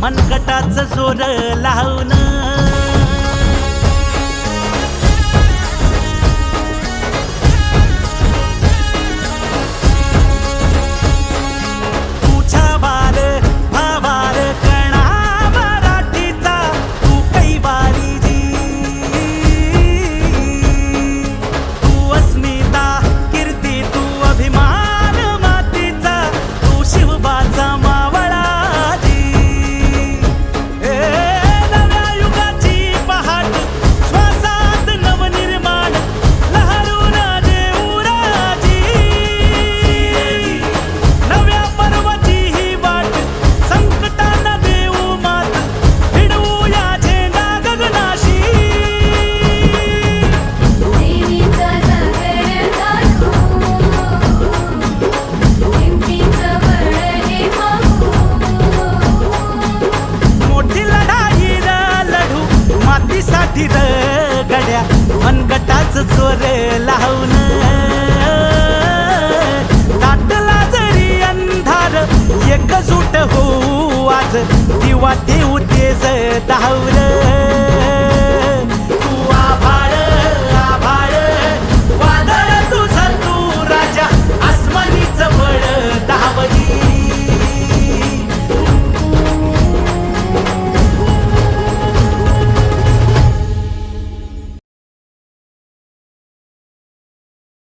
मनगटाच जोर लावणं. मातीसाठी गड्या मनगटाच चोर लावून. दाटला जरी अंधार एकजूट होऊ आज दिवा देऊ तेज धावलं